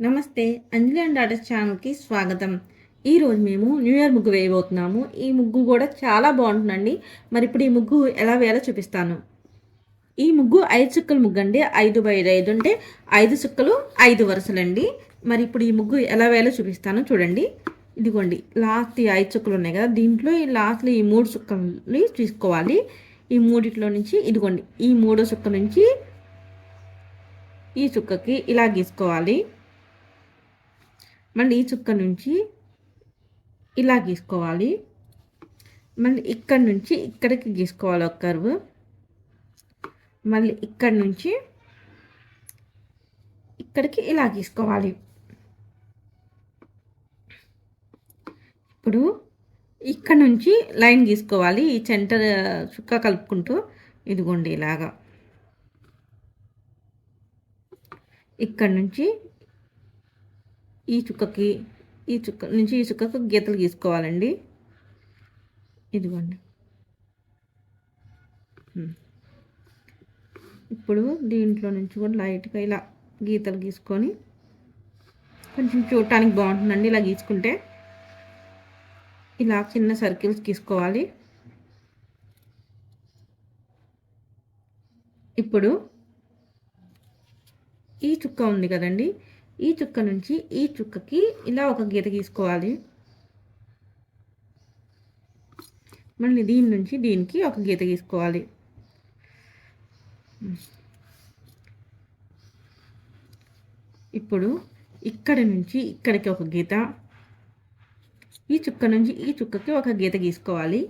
నమస్తే అంజలి and daughters ఛానల్కి స్వాగతం. ఈరోజు మేము న్యూ ఇయర్ ముగ్గు వేయబోతున్నాము. ఈ ముగ్గు కూడా చాలా బాగుంటుందండి. మరి ఇప్పుడు ఈ ముగ్గు ఎలా వేయాలో చూపిస్తాను. ఈ ముగ్గు ఐదు చుక్కల ముగ్గు అండి ఐదు బై ఐదు అంటే ఐదు చుక్కలు ఐదు వరుసలండి. మరి ఇప్పుడు ఈ ముగ్గు ఎలా వేయాలో చూపిస్తాను. చూడండి. ఇదిగోండి. లాస్ట్ ఈ ఐదు చుక్కలు ఉన్నాయి కదా. దీంట్లో ఈ లాస్ట్లో ఈ మూడు చుక్కలు తీసుకోవాలి. ఈ మూడిట్లో నుంచి ఇదిగోండి. ఈ మూడో చుక్క నుంచి ఈ చుక్కకి ఇలా గీసుకోవాలి. మళ్ళీ ఈ చుక్క నుంచి ఇలా గీసుకోవాలి. మళ్ళీ ఇక్కడ నుంచి ఇక్కడికి గీసుకోవాలి ఒక కర్వ్. మళ్ళీ ఇక్కడ నుంచి ఇక్కడికి ఇలా గీసుకోవాలి. ఇప్పుడు ఇక్కడ నుంచి లైన్ గీసుకోవాలి. ఈ సెంటర్ చుక్క కలుపుకుంటూ ఇదిగోండి ఇలాగా. ఇక్కడ నుంచి ఈ చుక్కకి ఈ చుక్క నుంచి ఈ చుక్కకు గీతలు గీసుకోవాలండి. ఇదిగోండి. ఇప్పుడు దీంట్లో నుంచి కూడా లైట్గా ఇలా గీతలు గీసుకొని కొంచెం చూడటానికి బాగుంటుందండి ఇలా గీసుకుంటే. ఇలా చిన్న సర్కిల్స్ గీసుకోవాలి. ఇప్పుడు ఈ చుక్క ఉంది కదండి. ఈ చుక్క నుంచి ఈ చుక్కకి ఇలా ఒక గీత గీసుకోవాలి. మళ్ళీ దీని నుంచి దీనికి ఒక గీత గీసుకోవాలి. ఇప్పుడు ఇక్కడ నుంచి ఇక్కడికి ఒక గీత ఈ చుక్క నుంచి ఈ చుక్కకి ఒక గీత గీసుకోవాలి.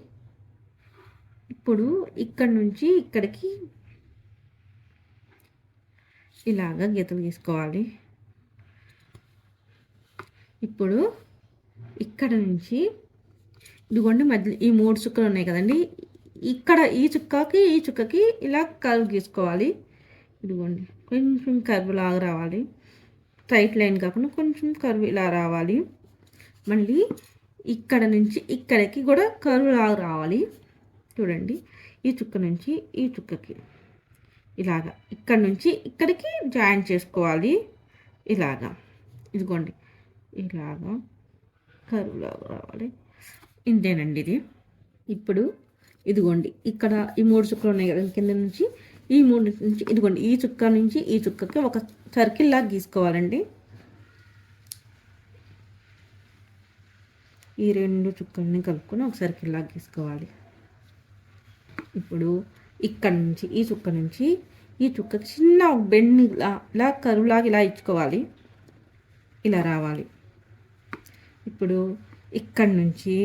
ఇప్పుడు ఇక్కడ నుంచి ఇక్కడికి ఇలాగ గీతలు గీసుకోవాలి. ఇప్పుడు ఇక్కడ నుంచి ఇదిగోండి మధ్య ఈ మూడు చుక్కలు ఉన్నాయి కదండి. ఇక్కడ ఈ చుక్కకి ఈ చుక్కకి ఇలా కర్వ్ గీసుకోవాలి. ఇదిగోండి కొంచెం కర్వ్ లాగా రావాలి. స్ట్రైట్ లైన్ కాకుండా కొంచెం కర్వ్ ఇలా రావాలి. మళ్ళీ ఇక్కడ నుంచి ఇక్కడికి కూడా కర్వ్ లాగా రావాలి. చూడండి ఈ చుక్క నుంచి ఈ చుక్కకి ఇలాగా. ఇక్కడ నుంచి ఇక్కడికి జాయిన్ చేసుకోవాలి. ఇలాగా. ఇదిగోండి ఇలాగా కరువులాగా రావాలి. ఇంతేనండి ఇది. ఇప్పుడు ఇదిగోండి ఇక్కడ ఈ మూడు చుక్కలు ఉన్నాయి కదా కింద నుంచి ఈ మూడు నుంచి ఇదిగోండి ఈ చుక్క నుంచి ఈ చుక్కకి ఒక సర్కిల్ లాగా గీసుకోవాలండి. ఈ రెండు చుక్కల్ని కలుపుకొని ఒక సర్కిల్ లాగా గీసుకోవాలి. ఇప్పుడు ఇక్కడ నుంచి ఈ చుక్క నుంచి ఈ చుక్కకి చిన్న బెండ్ ఇలా కరువులాగా ఇలా ఇచ్చుకోవాలి. ఇలా రావాలి. ఇప్పుడు ఇక్కడ నుంచి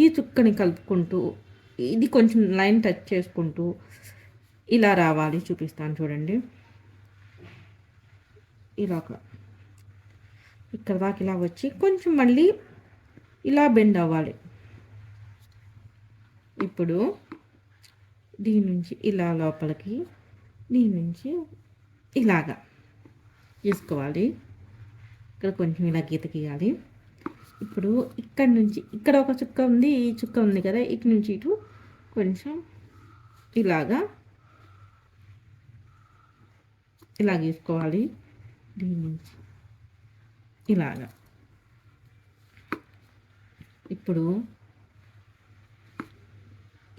ఈ చుక్కని కలుపుకుంటూ ఇది కొంచెం లైన్ టచ్ చేసుకుంటూ ఇలా రావాలి చూపిస్తాను చూడండి. ఇలా ఇక్కడ దాకా ఇలా వచ్చి కొంచెం మళ్ళీ ఇలా బెండ్ అవ్వాలి. ఇప్పుడు దీని నుంచి ఇలా లోపలికి దీని నుంచి ఇలాగా. తీసుకోవాలి ఇక్కడ కొంచెం ఇలా గీత గీయాలి. ఇప్పుడు ఇక్కడ నుంచి ఇక్కడ ఒక చుక్క ఉంది ఈ చుక్క ఉంది కదా ఇటు నుంచి ఇటు కొంచెం ఇలాగా ఇలా గీసుకోవాలి. దీని నుంచి ఇలాగా. ఇప్పుడు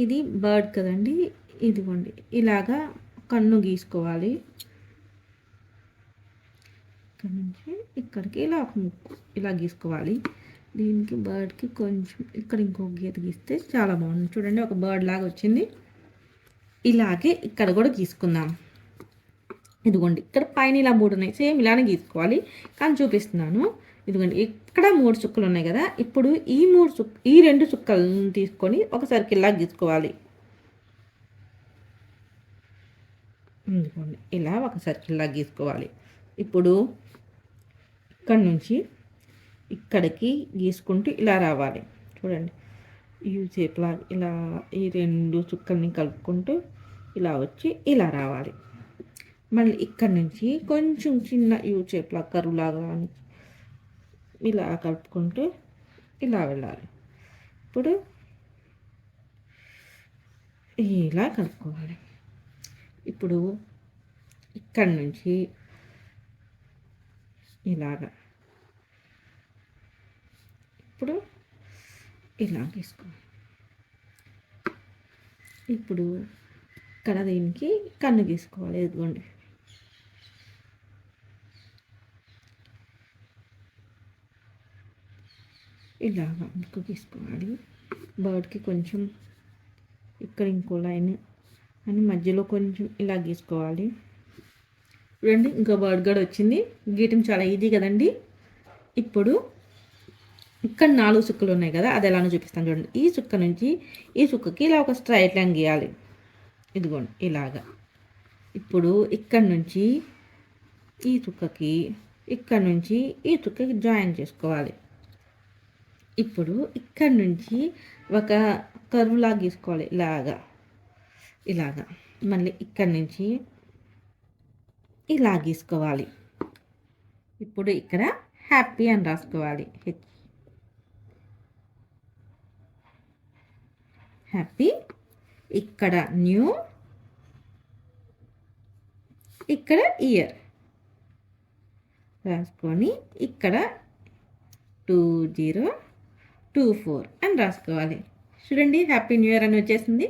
ఇది బర్డ్ కదండి ఇదిగోండి ఇలాగా కన్ను గీసుకోవాలి. ఇక్కడ నుంచి ఇక్కడికి ఇలా ఒక ముక్కు ఇలా గీసుకోవాలి. దీనికి బర్డ్కి కొంచెం ఇక్కడ ఇంకొక గీత గీస్తే చాలా బాగుంది. చూడండి ఒక బర్డ్ లాగా వచ్చింది. ఇలాగే ఇక్కడ కూడా గీసుకుందాం. ఇదిగోండి ఇక్కడ పైన ఇలా మూడు ఉన్నాయి. సేమ్ ఇలానే గీసుకోవాలి. కానీ చూపిస్తున్నాను. ఇదిగోండి ఇక్కడ మూడు చుక్కలు ఉన్నాయి కదా. ఇప్పుడు ఈ మూడు చుక్క ఈ రెండు చుక్కలను తీసుకొని ఒక సర్కిల్ లాగా గీసుకోవాలి. ఇదిగోండి ఇలా ఒక సర్కిల్ లాగా గీసుకోవాలి. ఇప్పుడు ఇక్కడి నుంచి ఇక్కడికి గీసుకుంటూ ఇలా రావాలి. చూడండి. ఈ షేప్లా ఇలా ఈ రెండు చుక్కల్ని కలుపుకుంటూ ఇలా వచ్చి ఇలా రావాలి. మళ్ళీ ఇక్కడి నుంచి కొంచెం చిన్న యూ షేప్లా కరువులాగా ఇలా కలుపుకుంటూ ఇలా వెళ్ళాలి. ఇప్పుడు ఇలా కలుపుకోవాలి. ఇప్పుడు ఇక్కడి నుంచి ఇలాగా. ఇప్పుడు ఇలా తీసుకో ఇప్పుడు ఇక్కడ దీనికి కన్ను గీసుకోవాలి ఎదుగుండి ఇలాగా ముక్కు గీసుకోవాలి. బర్డ్కి కొంచెం ఇక్కడ ఇంకో లైన్ అని మధ్యలో కొంచెం ఇలా గీసుకోవాలి. చూడండి ఇంకో బర్డ్ గడ్ వచ్చింది. గీయటం చాలా ఈజీ కదండి. ఇప్పుడు ఇక్కడ నాలుగు చుక్కలు ఉన్నాయి కదా అది ఎలానో చూపిస్తాను చూడండి. ఈ చుక్క నుంచి ఈ చుక్కకి ఇలా ఒక స్ట్రైట్ లైన్ గీయాలి. ఇదిగోండి ఇలాగా. ఇప్పుడు ఇక్కడ నుంచి ఈ చుక్కకి ఇక్కడ నుంచి ఈ చుక్కకి జాయిన్ చేసుకోవాలి. ఇప్పుడు ఇక్కడ నుంచి ఒక కరువులా గీసుకోవాలి ఇలాగా. ఇలాగా. మళ్ళీ ఇక్కడ నుంచి ఇలా గీసుకోవాలి ఇప్పుడు ఇక్కడ హ్యాపీ అని రాసుకోవాలి. హెచ్. హ్యాపీ. ఇక్కడ న్యూ. ఇక్కడ ఇయర్. రాసుకొని ఇక్కడ టూ జీరో టూ ఫోర్ అని రాసుకోవాలి. చూడండి హ్యాపీ న్యూ ఇయర్ అని వచ్చేసింది.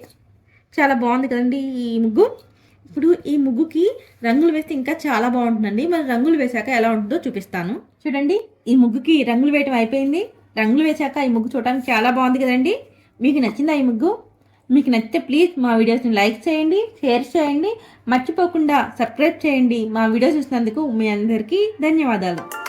చాలా బాగుంది కదండి ఈ ముగ్గు. ఇప్పుడు ఈ ముగ్గుకి రంగులు వేస్తే ఇంకా చాలా బాగుంటుందండి. మరి రంగులు వేశాక ఎలా ఉంటుందో చూపిస్తాను. చూడండి ఈ ముగ్గుకి రంగులు వేయటం అయిపోయింది. రంగులు వేశాక ఈ ముగ్గు చూడడానికి చాలా బాగుంది కదండి. మీకు నచ్చిందా ఈ ముగ్గు? మీకు నచ్చితే ప్లీజ్ మా వీడియోస్ని లైక్ చేయండి షేర్ చేయండి. మర్చిపోకుండా సబ్స్క్రైబ్ చేయండి. మా వీడియోస్ చూసినందుకు మీ అందరికీ ధన్యవాదాలు.